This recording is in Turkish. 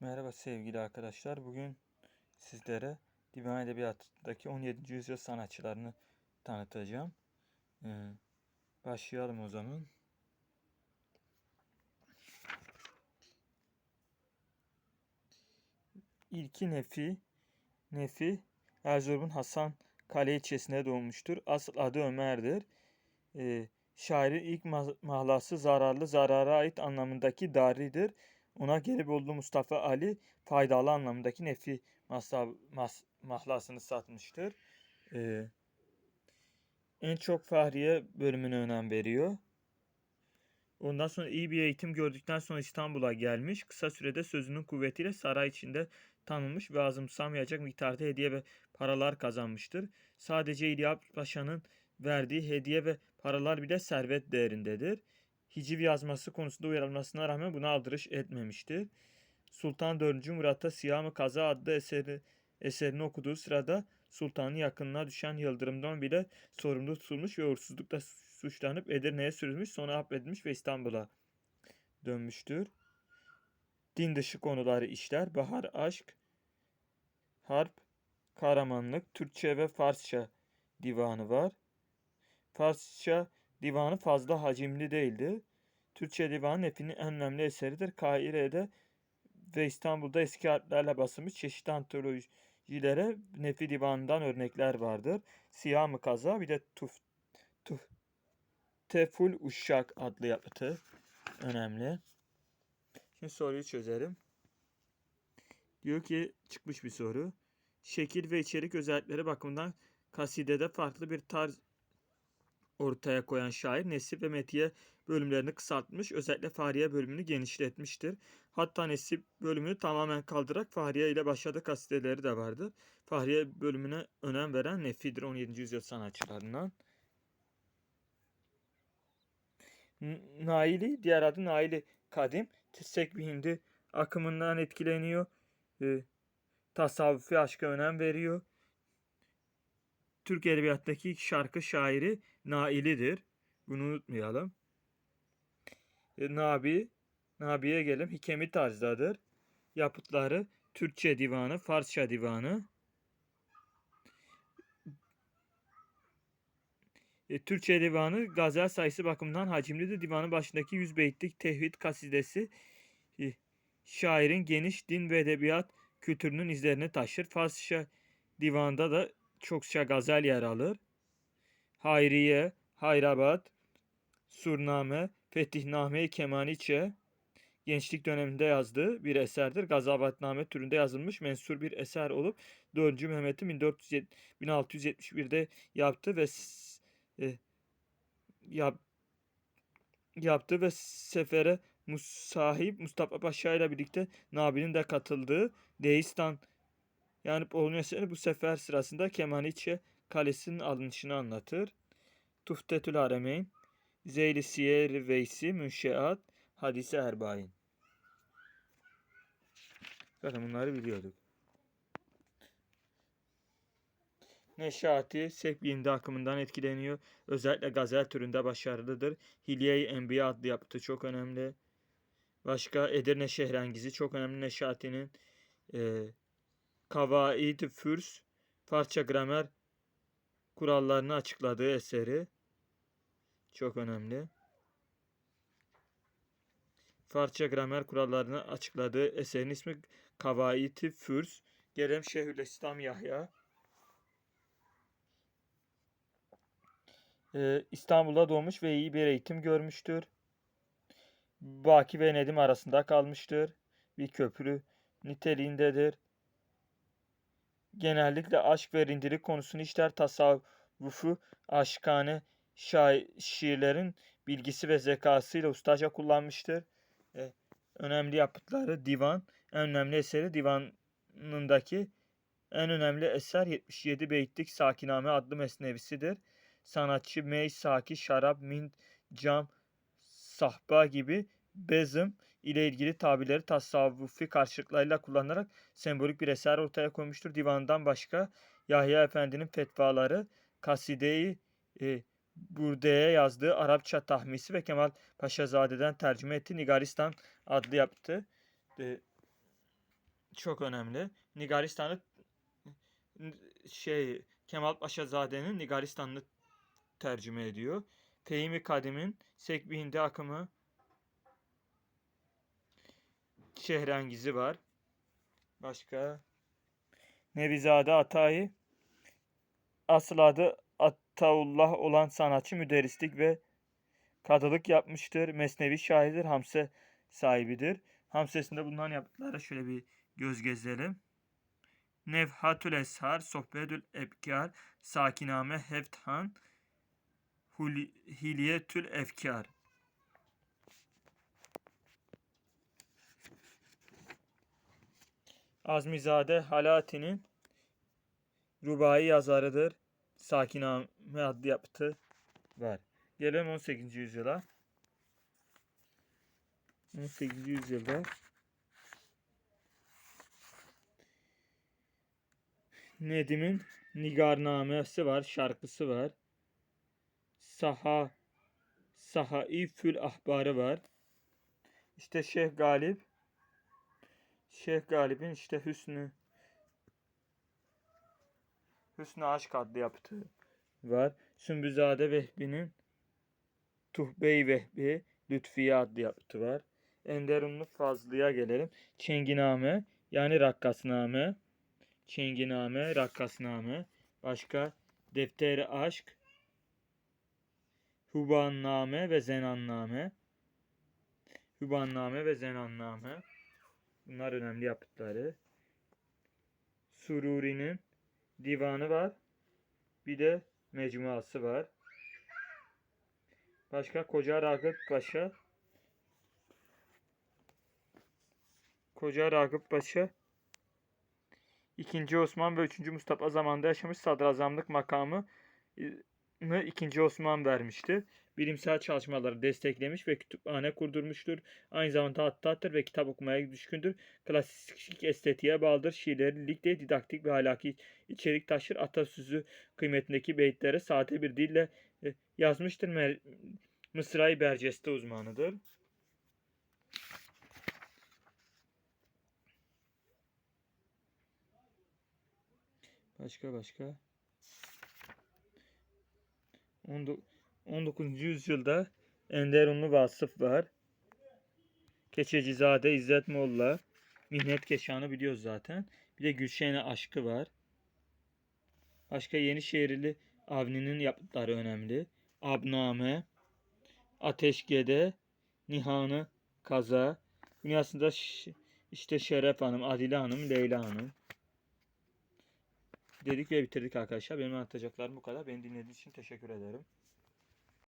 Merhaba sevgili arkadaşlar. Bugün sizlere Divan Edebiyatı'ndaki 17. yüzyıl sanatçılarını tanıtacağım. Ee, başlayalım o zaman. İlki Nefi. Nefi Erzurum'un Hasan Kale ilçesinde doğmuştur. Asıl adı Ömer'dir. Ee, şairin ilk ma- mahlası zararlı zarara ait anlamındaki daridir. Ona Gelibolu Mustafa Ali faydalı anlamındaki nefi masla, mas, mahlasını satmıştır. Ee, en çok Fahriye bölümüne önem veriyor. Ondan sonra iyi bir eğitim gördükten sonra İstanbul'a gelmiş. Kısa sürede sözünün kuvvetiyle saray içinde tanınmış ve azımsamayacak miktarda hediye ve paralar kazanmıştır. Sadece İlyas Paşa'nın verdiği hediye ve paralar bile servet değerindedir. Hiciv yazması konusunda uyarılmasına rağmen buna aldırış etmemiştir. Sultan 4. Murat'a Siyah-ı Kaza adlı eseri, eserini okuduğu sırada sultanın yakınına düşen Yıldırım'dan bile sorumlu tutulmuş ve uğursuzlukla suçlanıp Edirne'ye sürülmüş sonra affedilmiş ve İstanbul'a dönmüştür. Din dışı konuları işler. Bahar, aşk, harp, kahramanlık, Türkçe ve Farsça divanı var. Farsça divanı fazla hacimli değildi. Türkçe divanı Nefi'nin en önemli eseridir. Kahire'de ve İstanbul'da eski harflerle basılmış çeşitli antolojilere Nefi divanından örnekler vardır. Siyah mı kaza bir de tuf, tuf, Teful Uşşak adlı yapıtı önemli. Şimdi soruyu çözelim. Diyor ki çıkmış bir soru. Şekil ve içerik özellikleri bakımından kasidede farklı bir tarz ortaya koyan şair Nesip ve Metiye bölümlerini kısaltmış. Özellikle Fahriye bölümünü genişletmiştir. Hatta Nesip bölümünü tamamen kaldırarak Fahriye ile başladığı kasideleri de vardır. Fahriye bölümüne önem veren Nefi'dir 17. yüzyıl sanatçılarından. Naili, diğer adı Naili Kadim, Tisek bir Hindi akımından etkileniyor. E, tasavvufi aşka önem veriyor. Türk Edebiyatı'ndaki ilk şarkı şairi Naili'dir. Bunu unutmayalım. E, Nabi, Nabi'ye gelelim. Hikemi tarzdadır. Yapıtları Türkçe divanı, Farsça divanı. E, Türkçe divanı gazel sayısı bakımından hacimlidir. Divanın başındaki 100 beytlik tevhid kasidesi e, şairin geniş din ve edebiyat kültürünün izlerini taşır. Farsça divanda da çokça gazel yer alır. Hayriye, Hayrabat, Surname, Fetihname-i Kemaniçe gençlik döneminde yazdığı bir eserdir. Gazabatname türünde yazılmış mensur bir eser olup 4. Mehmet'in 1470 1671'de yaptı ve e, yap, yaptı ve sefere Musahip Mustafa Paşa ile birlikte Nabi'nin de katıldığı Deistan yani Polonya eseri bu sefer sırasında Kemaniçe Kalesi'nin alınışını anlatır. Tuftetül Haremeyn, Zeyli Siyer Veysi, Münşeat, Hadise Erbain. Zaten bunları biliyorduk. Neşati, Sekbiyinde akımından etkileniyor. Özellikle gazel türünde başarılıdır. Hilye-i Enbiya adlı yapıtı çok önemli. Başka Edirne Şehrengizi çok önemli Neşati'nin. E, Kavaid Fürs, Farsça gramer kurallarını açıkladığı eseri. Çok önemli. Farsça gramer kurallarını açıkladığı eserin ismi Kavaid Fürs. Gelelim Şeyhülislam Yahya. Ee, İstanbul'da doğmuş ve iyi bir eğitim görmüştür. Baki ve Nedim arasında kalmıştır. Bir köprü niteliğindedir. Genellikle aşk ve rindilik konusunu işler. Tasavvufu aşkane şai- şiirlerin bilgisi ve zekasıyla ustaca kullanmıştır. Ee, önemli yapıtları divan. En önemli eseri divanındaki en önemli eser 77 beytlik Sakiname adlı mesnevisidir. Sanatçı mey, saki, şarap, mint, cam, sahba gibi bezim ile ilgili tabirleri tasavvufi karşılıklarıyla kullanarak sembolik bir eser ortaya koymuştur. Divandan başka Yahya Efendi'nin fetvaları, Kaside-i e, Burde'ye yazdığı Arapça tahmisi ve Kemal Paşazade'den tercüme ettiği Nigaristan adlı yaptı. E, çok önemli. Nigaristan'ı şey Kemal Paşazade'nin Nigaristan'ını tercüme ediyor. Fehimi Kadim'in Sekbi Hindi akımı Şehrengizi var. Başka Nevizade Atayi asıl adı Ataullah olan sanatçı müderrislik ve kadılık yapmıştır. Mesnevi şahidir. Hamse sahibidir. Hamsesinde bulunan yapıtlara şöyle bir göz gezelim. Nevhatül Eshar, Sohbetül Ebkar, Sakiname Hefthan, Hul- Hilyetül Efkar. Azmizade Halati'nin rubai yazarıdır. Sakiname adlı yapıtı var. Gelelim 18. yüzyıla. 18. yüzyılda Nedim'in Nigarnamesi var, şarkısı var. Saha Sahaifül Ahbarı var. İşte Şeyh Galip Şeyh Galip'in işte Hüsnü Hüsnü Aşk adlı yapıtı var. Sümbüzade Vehbi'nin Tuhbey Vehbi Lütfiye adlı yapıtı var. Enderunlu Fazlı'ya gelelim. Çenginame yani Rakkasname. Çenginame, Rakkasname. Başka Defteri Aşk, Hubanname ve Zenanname. Hubanname ve Zenanname. Bunlar önemli yapıtları. Sururi'nin divanı var. Bir de mecmuası var. Başka Koca Ragıp Paşa. Koca Ragıp Paşa 2. Osman ve 3. Mustafa zamanında yaşamış sadrazamlık makamı 2. Osman vermiştir. Bilimsel çalışmaları desteklemiş ve kütüphane kurdurmuştur. Aynı zamanda hattattır ve kitap okumaya düşkündür. Klasik estetiğe bağlıdır. Şiirleri ligde didaktik ve ahlaki içerik taşır. Atasözü kıymetindeki beytlere sade bir dille e, yazmıştır. Mısra-i Berceste uzmanıdır. Başka başka. 19. yüzyılda Enderunlu Vasıf var. Keçecizade İzzet Molla. Mihnet Keşan'ı biliyoruz zaten. Bir de Gülşen'e aşkı var. Başka Yenişehirli Avni'nin yapıtları önemli. Abname, Ateşgede, Nihanı, Kaza. Dünyasında işte Şeref Hanım, Adile Hanım, Leyla Hanım. Dedik ve bitirdik arkadaşlar. Benim anlatacaklarım bu kadar. Beni dinlediğiniz için teşekkür ederim.